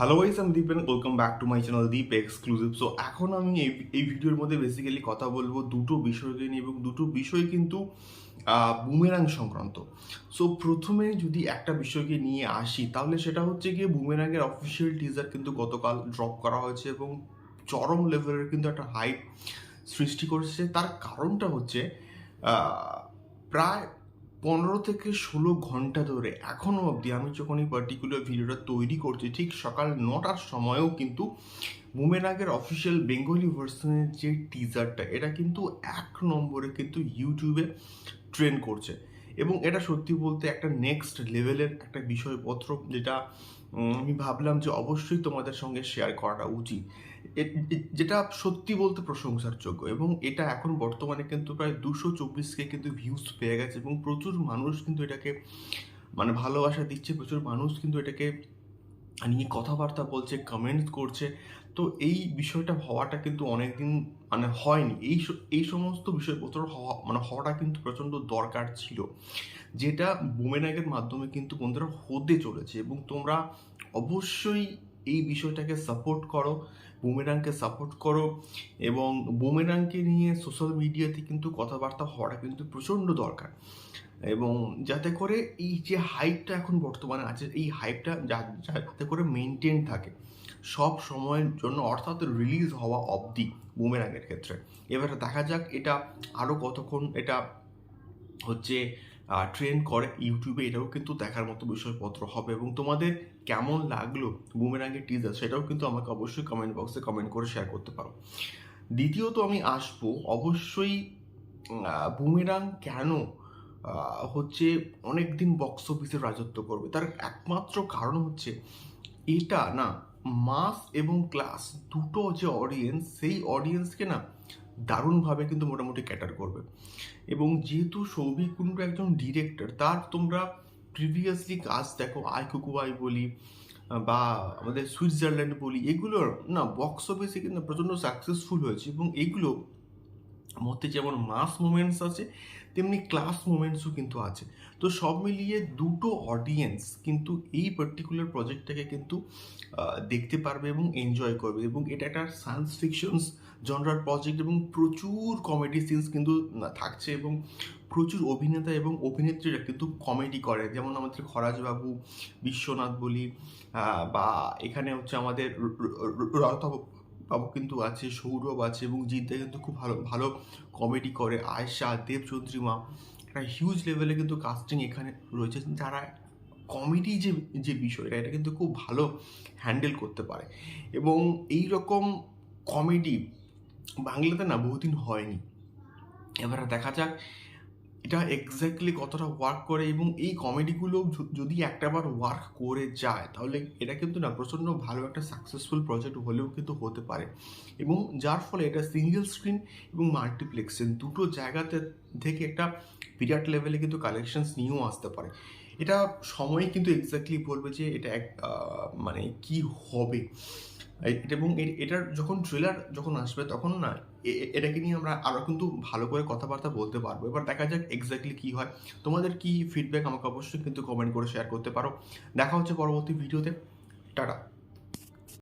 Hello guys আমি Deep welcome back to my channel Deep exclusive so এখন আমি এই এই ভিডিওর মধ্যে বেসিক্যালি কথা বলব দুটো বিষয়কে নিয়ে এবং দুটো বিষয় কিন্তু বুমেরাং সংক্রান্ত। সো প্রথমে যদি একটা বিষয়কে নিয়ে আসি, তাহলে সেটা হচ্ছে গিয়ে বুমেরাংয়ের অফিসিয়াল টিজার কিন্তু গতকাল ড্রপ করা হয়েছে এবং চরম লেভেলের কিন্তু একটা হাইপ সৃষ্টি করেছে। তার কারণটা হচ্ছে প্রায় পনেরো থেকে ষোলো ঘণ্টা ধরে এখনও অবধি আমি যখন এই পার্টিকুলার ভিডিওটা তৈরি করছি, ঠিক সকাল নটার সময়েও কিন্তু বুমেরাগের অফিসিয়াল বেঙ্গলি ভার্সনের যে টিজারটা এটা কিন্তু এক নম্বরে কিন্তু ইউটিউবে ট্রেন্ড করছে। এবং এটা সত্যি বলতে একটা নেক্সট লেভেলের একটা বিষয়পত্র যেটা আমি ভাবলাম যে অবশ্যই তোমাদের সঙ্গে শেয়ার করাটা উচিত। যেটা সত্যি বলতে প্রশংসার যোগ্য এবং এটা এখন বর্তমানে কিন্তু প্রায় দুশো চব্বিশকে কিন্তু ভিউজ পেয়ে গেছে এবং প্রচুর মানুষ কিন্তু এটাকে মানে ভালোবাসা দিচ্ছে, প্রচুর মানুষ কিন্তু এটাকে নিয়ে কথাবার্তা বলছে কমেন্ট করছে। তো এই বিষয়টা হওয়াটা কিন্তু অনেকদিন মানে হয়নি। এই এই সমস্ত বিষয়পত্র হওয়া মানে হওয়াটা কিন্তু প্রচণ্ড দরকার ছিল। যেটা বুমেরাগের মাধ্যমে কিন্তু বন্ধুরা হতে চলেছে এবং তোমরা অবশ্যই এই বিষয়টাকে সাপোর্ট করো। বুমেরাংকে সাপোর্ট করো এবং বুমেরাংকে নিয়ে সোশ্যাল মিডিয়াতে কিন্তু কথাবার্তা হওয়াটা কিন্তু প্রচণ্ড দরকার। এবং যাতে করে এই যে হাইপটা এখন বর্তমানে আছে, এই হাইপটা যাতে করে মেনটেন থাকে, সব সময়ের জন্য অর্থাৎ রিলিজ হওয়া অবধি বুমেরাংয়ের ক্ষেত্রে। এবারে দেখা যাক এটা আরও কতক্ষণ এটা হচ্ছে ট্রেন্ড করে ইউটিউবে এটাও কিন্তু দেখার মতো বিষয়পত্র হবে। এবং তোমাদের কেমন লাগল বুমেরাঙ্গের টিজার সেটাও কিন্তু আমাকে অবশ্যই কমেন্ট বক্সে কমেন্ট করে শেয়ার করতে পারো। দ্বিতীয়ত আমি আসব, অবশ্যই বুমেরাং কেন হচ্ছে অনেক দিন বক্স অফিসে রাজত্ব করবে? তার একমাত্র কারণ হচ্ছে, এটা না মাস এবং ক্লাস দুটো যে অডিয়েন্স সেই অডিয়েন্সকে না দারুণভাবে কিন্তু মোটামুটি ক্যাটার করবে। এবং যেহেতু সৌভিক কুন্ডু একজন ডিরেক্টর তার তোমরা প্রিভিয়াসলি কাজ দেখো, আই কুকুয়াই বলি, বা আমাদের সুইজারল্যান্ড বলি, এগুলোর না বক্স অফিসে কিন্তু প্রচণ্ড সাকসেসফুল হয়েছে। এবং এগুলো মধ্যে যেমন মাস মুমেন্টস আছে, তেমনি ক্লাস মুমেন্টসও কিন্তু আছে। তো সব মিলিয়ে দুটো অডিয়েন্স কিন্তু এই পার্টিকুলার প্রজেক্টটাকে কিন্তু দেখতে পারবে এবং এনজয় করবে। এবং এটা একটা সায়েন্স ফিকশনস জনরার প্রজেক্ট এবং প্রচুর কমেডি সিনস কিন্তু থাকছে এবং প্রচুর অভিনেতা এবং অভিনেত্রীরা কিন্তু কমেডি করে। যেমন আমাদের খরাজবাবু, বিশ্বনাথ বলি বা এখানে হচ্ছে আমাদের বাবু কিন্তু আছে, সৌরভ আছে এবং জিদ্দা কিন্তু খুব ভালো ভালো কমেডি করে। আয়শা দেবচন্দ্রিমা একটা হিউজ লেভেলে কিন্তু কাস্টিং এখানে রয়েছে। যারা কমেডি যে যে বিষয়টা, এটা কিন্তু খুব ভালো হ্যান্ডেল করতে পারে। এবং এই রকম কমেডি বাংলাতে না বহুদিন হয়নি। এবার দেখা যাক এটা এক্স্যাক্টলি কতটা ওয়ার্ক করে এবং এই কমেডিগুলো যদি একটাবার ওয়ার্ক করে যায়, তাহলে এটা কিন্তু না প্রচণ্ড ভালো একটা সাকসেসফুল প্রজেক্ট হলেও কিন্তু হতে পারে। এবং যার ফলে এটা সিঙ্গেল স্ক্রিন এবং মাল্টিপ্লেক্সের দুটো জায়গাতে থেকে একটা বিরাট লেভেলে কিন্তু কালেকশনস নিয়েও আসতে পারে। এটা সময় কিন্তু এক্স্যাক্টলি বলবে যে এটা এক মানে কি হবে। এবং এটার যখন ট্রেলার যখন আসবে, তখন না এটাকে নিয়ে আমরা আরও কিন্তু ভালো করে কথাবার্তা বলতে পারব। এবার দেখা যাক এক্স্যাক্টলি কী হয়। তোমাদের কি ফিডব্যাক আমাকে অবশ্যই কিন্তু কমেন্ট করে শেয়ার করতে পারো। দেখা হচ্ছে পরবর্তী ভিডিওতে টাটা।